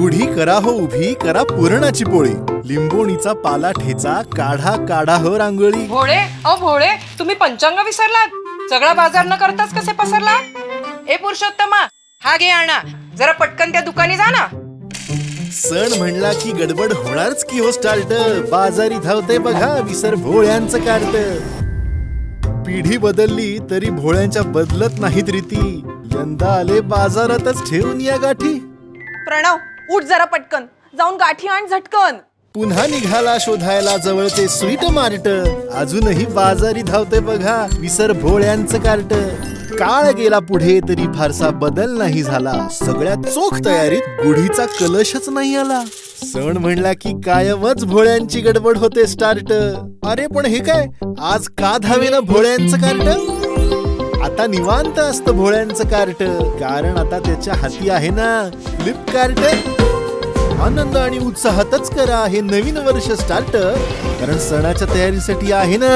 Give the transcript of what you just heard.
गुढी करा हो उभी करा पुरणाची पोळी. लिंबोणीचा पाला ठेचा काढा काढा हो रांगोळी. भोळे अहो भोळे तुम्ही पंचांग विसरलात. सगळा बाजार न करताच कसे पसरला ए पुरुषोत्तमा हा घे आणा. जरा पटकन त्या दुकानी जा ना. सण म्हणला की गडबड होणारच की हो स्टार्ट. बाजारी धावते बघा विसर भोळ्यांचं कार्ट पिढी बदलली तरी भोळ्यांच्या बदलत नाहीत रीती. यंदा आले बाजारातच ठेवून या गाठी. प्रणव उठ जरा पटकन. जाऊन गाठी आण झटकन. पुन्हा निघाला शोधायला जवळचे स्वीट मार्ट. अजूनही बाजारी धावते बघा विसर भोळ्यांचं कार्ट. काळ गेला पुढे तरी फारसा बदल नाही झाला. सगळ्यात चोख तयारीत गुढीचा कलशच नाही आला. सण म्हणला की कायमच भोळ्यांची गडबड होते स्टार्ट. अरे पण हे काय? आज का धावेना भोळ्यांचं कार्ट? आता निवांत असतं भोळ्यांचं कार्ट. कारण आता त्याच्या हाती आहे ना फ्लिपकार्ट. आनंद आणि उत्साहातच करा हे नवीन वर्ष स्टार्ट कारण सणाच्या तयारीसाठी आहे ना.